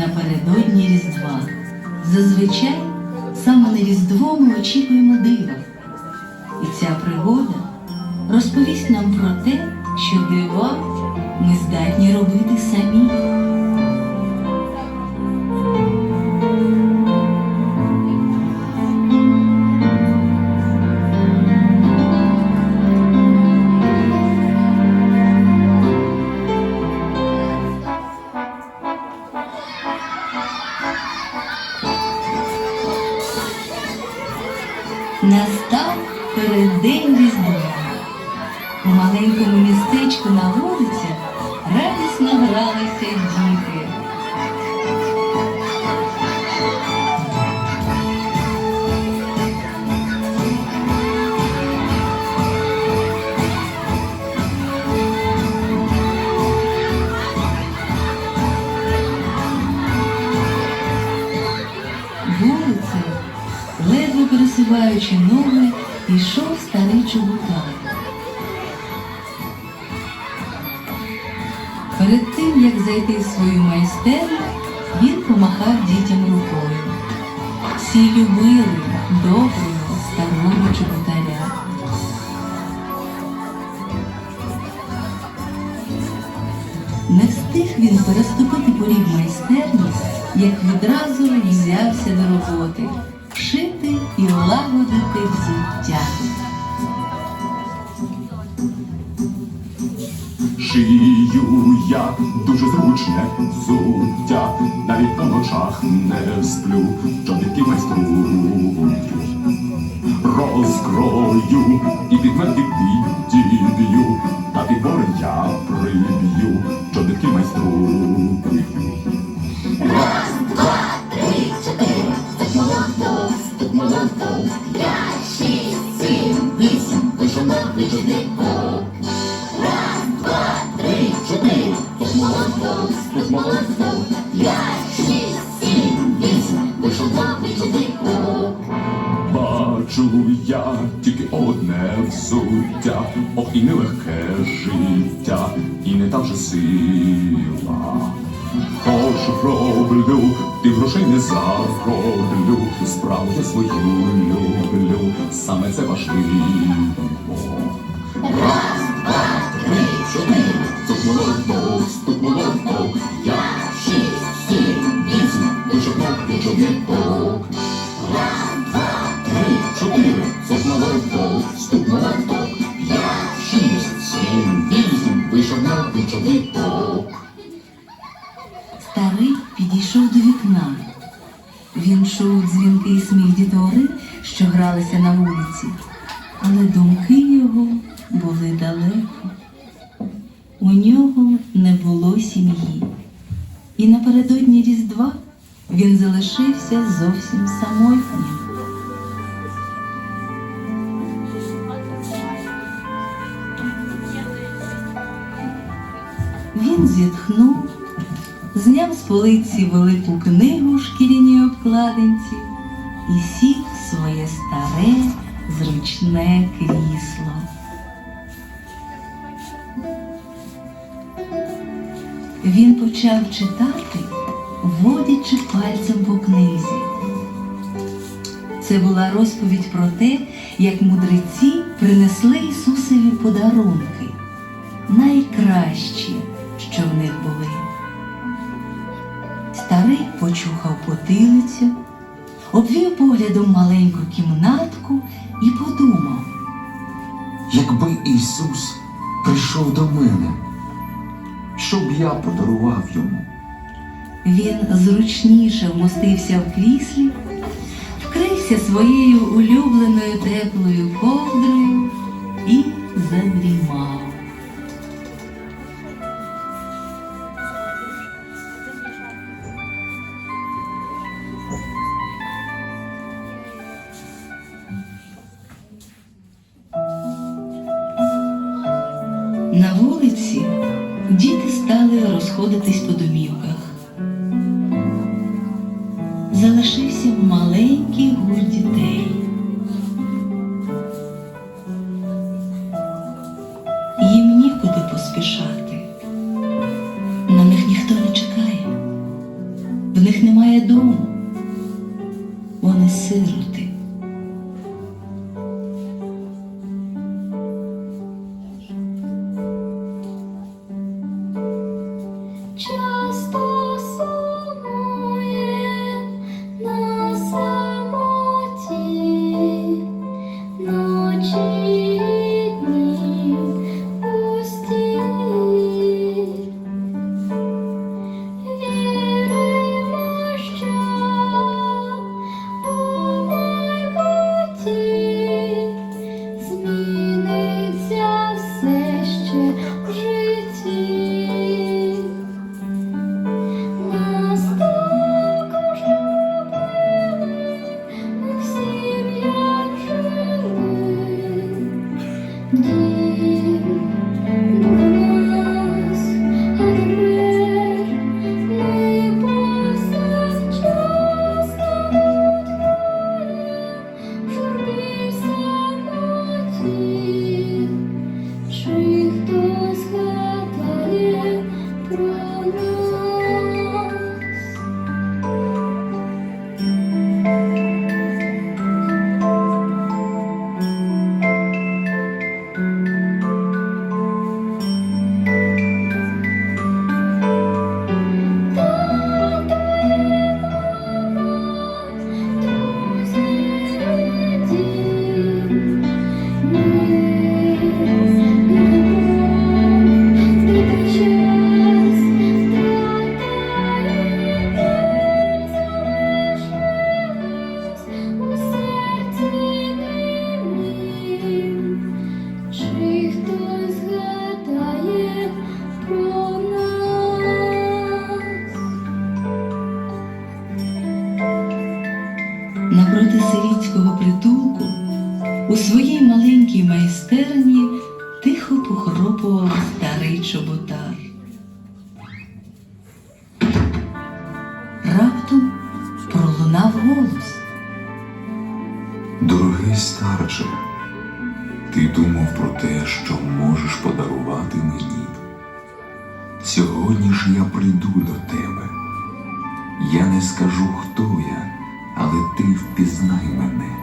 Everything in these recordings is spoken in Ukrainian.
напередодні Різдва. Зазвичай саме на Різдво ми очікуємо дива. І ця пригода розповість нам про те, що дива ми здатні робити самі. В він помахав дітям рукою. Всі любили доброго старого чоботаря. Не встиг він переступити поріг майстерні, як відразу взявся до роботи шити і лагодити взуття. Шию я дуже зручне взуття, навіть по ночах не сплю, чобітки майструю, розкрою і підметки підіб'ю, та підбори я приб'ю, чобітки майструю. Бачу взуття, ох і нелегке життя, і не та вже сила. Тож роблю, ти грошей не зароблю, справу я свою люблю, саме це важливо. Раз, два, три, чотири, тут молоток, тут молоток, я шість, сім, вісім, вийшов кнопки чобіток. Раз, два, три, чотири, тут Старий підійшов до вікна. Він чув дзвінкий сміх дітвори, що гралися на вулиці, але думки його були далеко. У нього не було сім'ї. І напередодні Різдва він залишився зовсім самотнім. Полиці велику книгу шкіряній обкладинці і сів в своє старе зручне крісло. Він почав читати, водячи пальцем по книзі. Це була розповідь про те, як мудреці принесли Ісусові подарунки, найкращі, почухав потилицю, обвів поглядом маленьку кімнатку і подумав, Якби Ісус прийшов до мене, що б я подарував йому? він зручніше вмостився в кріслі, вкрився своєю улюбленою теплою ковдрою і задрімав. Залишився маленький гурт дітей. Їм нікуди поспішати. На них ніхто не чекає. В них немає дому. Старче, ти думав про те, що можеш подарувати мені. Сьогодні ж я прийду до тебе. Я не скажу, хто я, але ти впізнай мене.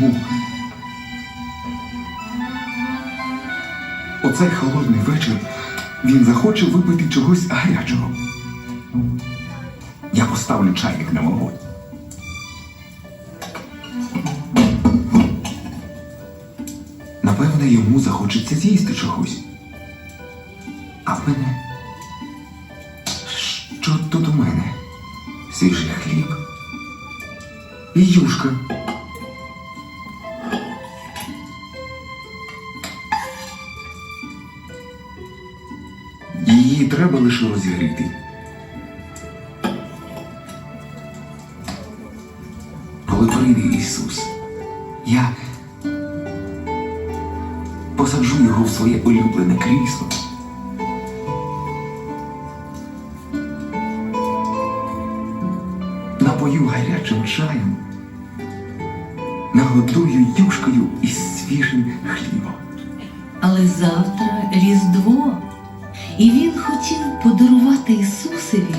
Йому? У холодний вечір він захоче випити чогось гарячого. Я поставлю чайник на вогонь. Напевне, йому захочеться з'їсти чогось. А в мене? Що тут у мене? Свіжий хліб. І юшка. Лише розігріти. Коли прийде Ісус, я посаджу його в своє улюблене крісло. Напою гарячим чаєм, нагодую юшкою із свіжим хлібом. Але завтра Різдво, і він хотів подарувати Ісусеві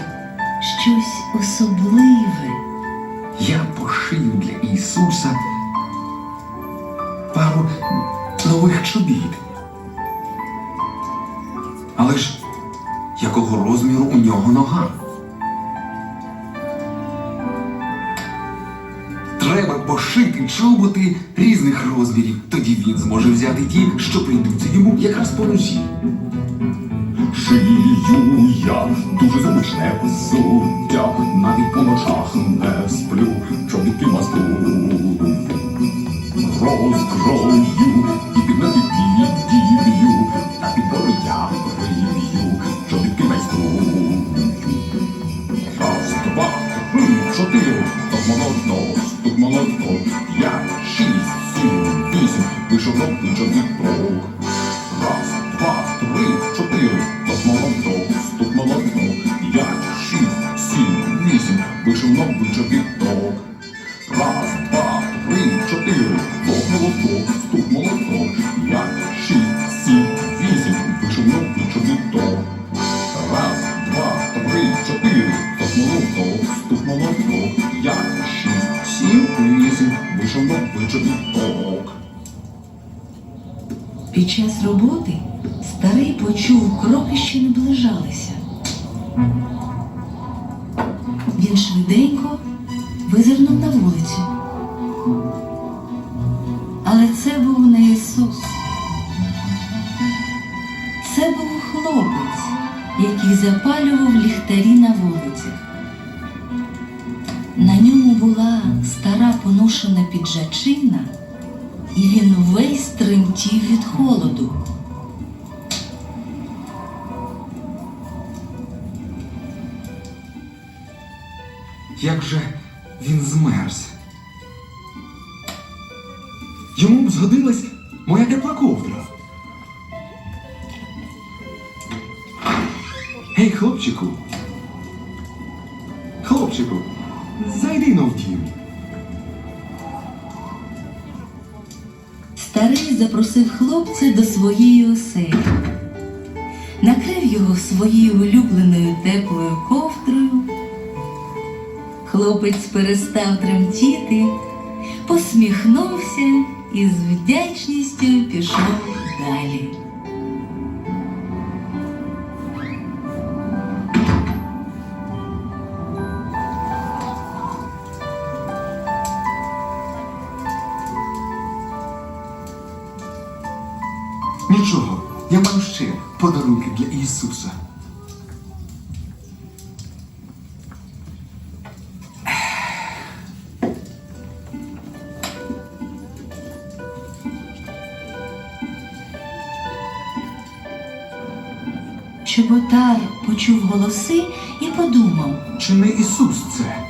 щось особливе. Я пошию для Ісуса пару нових чобіт. Але ж якого розміру у нього нога? Треба пошити чоботи різних розмірів. Тоді він зможе взяти ті, що прийдуться йому якраз по нозі шию я, дуже звичне взуття, навіть по ночах не сплю, чобітки масту розкрою і підмети підіб'ю, та підбору я приб'ю, чобітки майструю. Раз, два, три, чотири, тут молодно, так молодно, п'ять, шість, сім, вісім, вийшов робний чоловік. хижачина, і він весь тремтів від холоду. Як же він змерз? Йому б згодилась моя тепла ковдра. Гей, хлопчику. Хлопчику, зайди на вдім. запросив хлопця до своєї оселі, накрив його своєю улюбленою теплою ковтрою. Хлопець перестав тремтіти, посміхнувся і з вдячністю пішов далі. Нічого, я маю ще подарунки для Ісуса. Чеботар почув голоси і подумав, чи не Ісус це?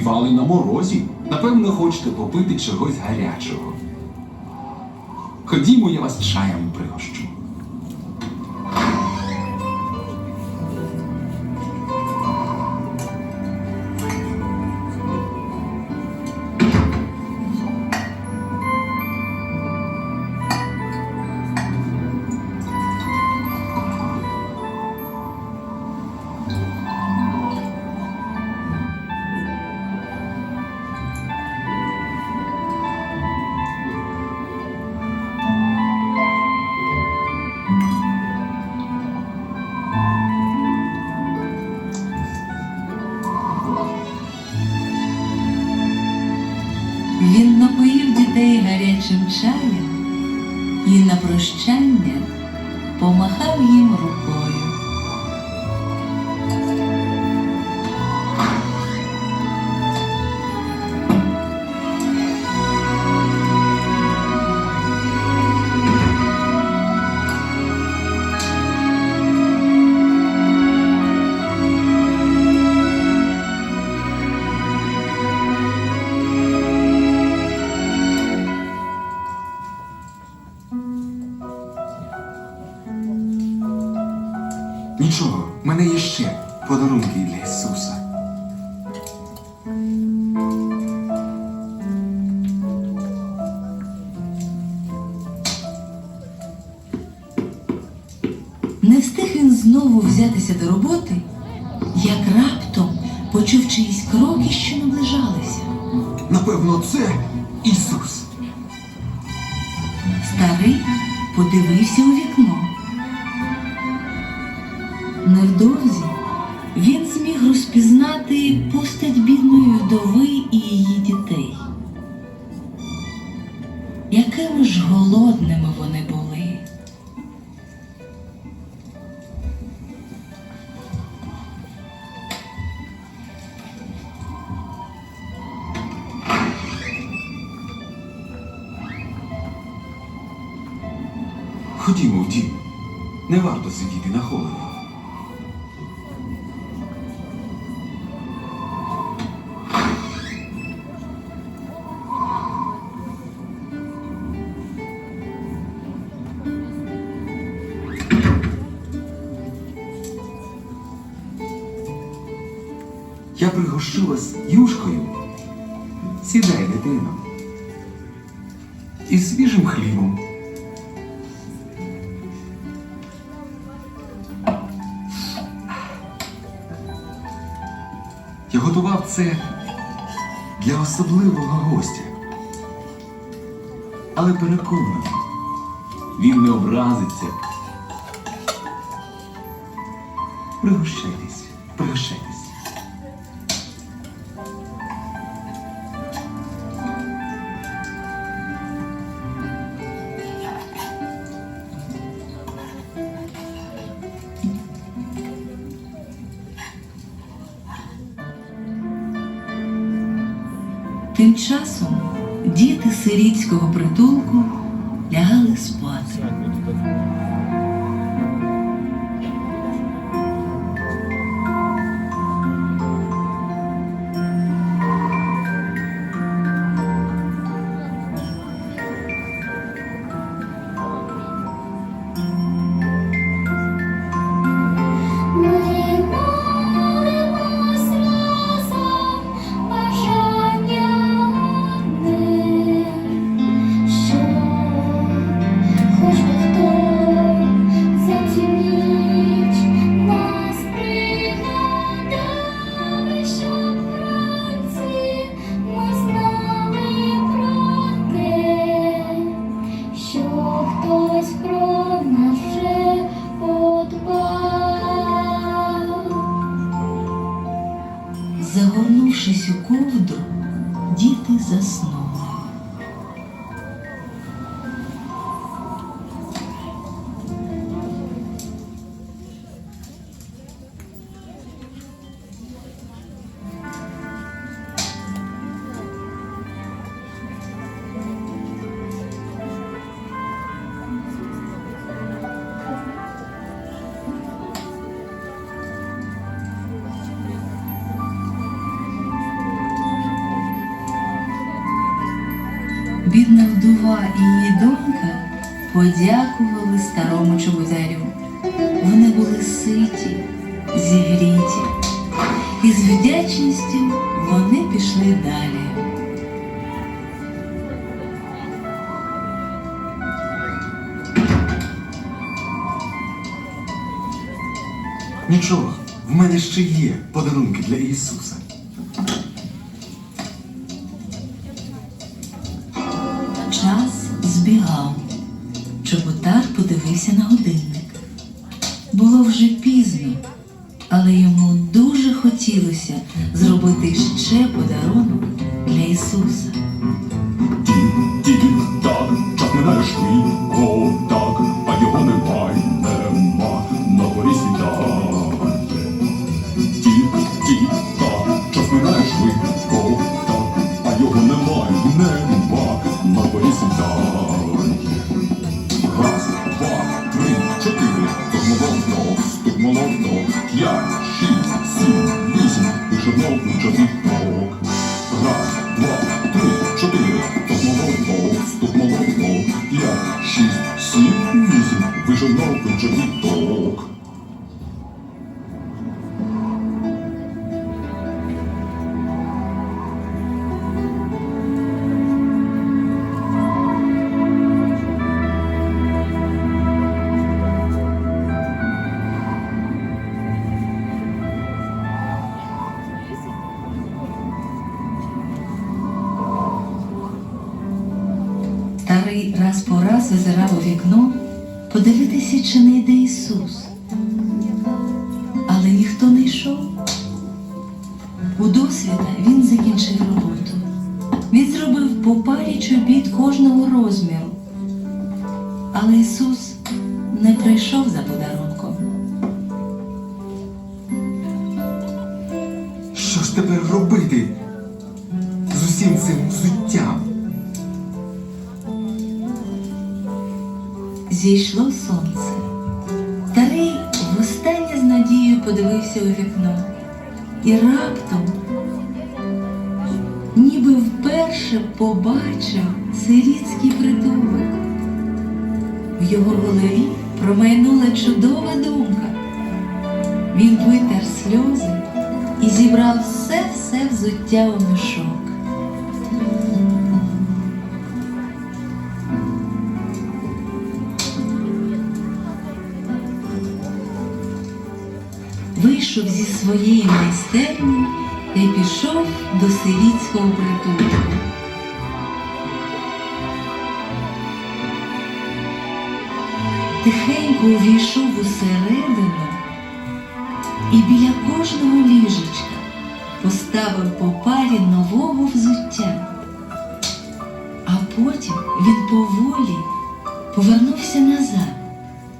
співали на морозі. Напевно, хочете попити чогось гарячого. Ходімо, я вас чаєм пригощу. і на прощання помахав їм рукою. Знову взятися до роботи, як раптом почув чиїсь кроки, що наближалися. Напевно, це Ісус. Старий подивився у вікно. Невдовзі він зміг розпізнати постать бідної вдови і її дітей. Якими ж голодними Я пригощу вас юшкою. Сідай, дитино. І свіжим хлібом. Я готував це для особливого гостя. Але переконаний, він не образиться. Пригощайтесь. Тим часом діти сирітського притулку лягали спати. Бідна і її донька подякували старому чоботарю. Вони були ситі, зігріті, і з вдячністю вони пішли далі. Нічого, в мене ще є подарунки для Ісуса. Вже пізно, але йому дуже хотілося зробити ще подарунок для Ісуса. Взуттям? Зійшло сонце. Старий востаннє з надією подивився у вікно і раптом, ніби вперше побачив сирітський притулок. В його голові промайнула чудова думка. Він витер сльози і зібрав все-все взуття у мішок. Своєї майстерні та й пішов до сирітського притулку. Тихенько увійшов усередину і біля кожного ліжечка поставив по парі нового взуття. А потім він поволі повернувся назад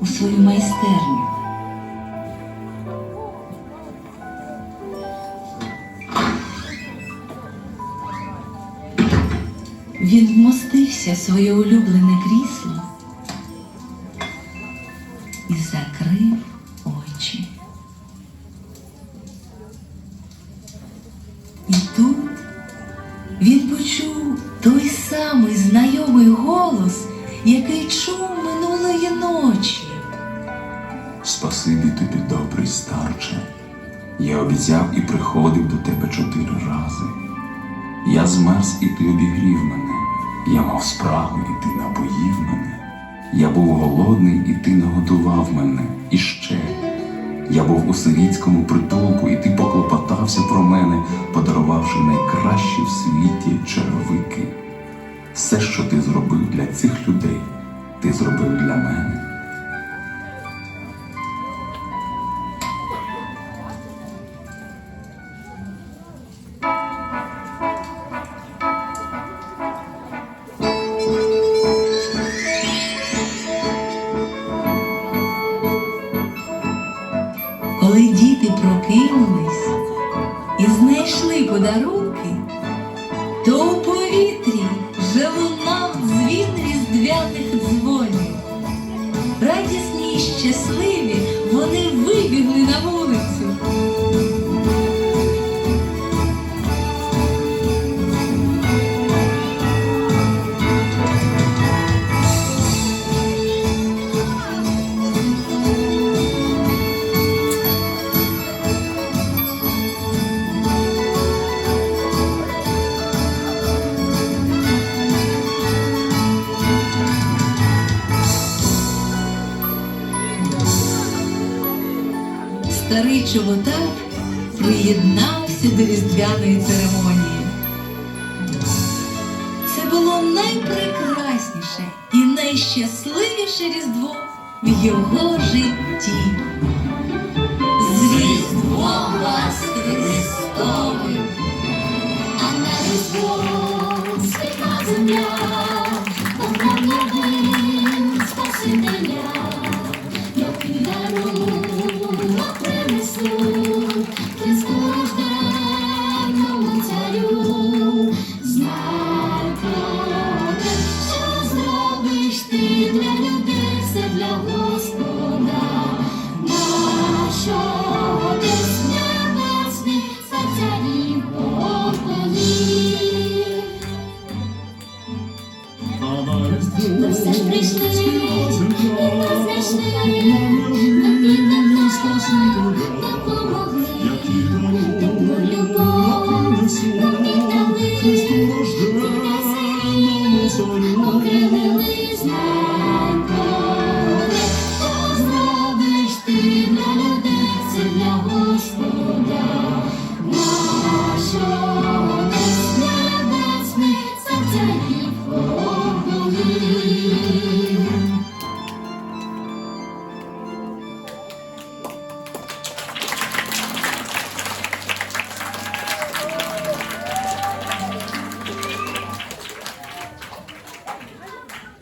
у свою майстерню. Вмостився в своє улюблене крісло і закрив очі. І тут він почув той самий знайомий голос, який чув минулої ночі. Спасибі тобі, добрий старче. Я обіцяв і приходив до тебе чотири рази. Я змерз, і ти обігрів мене. Я мав спрагу, і ти напоїв мене. Я був голодний, і ти нагодував мене. І ще. Я був у сирітському притулку, і ти поклопотався про мене, подарувавши найкращі в світі червики. Все, що ти зробив для цих людей, ти зробив для мене. Коли діти прокинулись і знайшли подарунки, то у повітрі вже лунав дзвін різдвяних дзвонів. Радісні й щасливі вони вибігли на вулицю. Приєднався до різдвяної церемонії. Це було найпрекрасніше і найщасливіше різдво в його житті. З Різдвом вас Христовим! А на Різдво прийшли, і нас знайшли,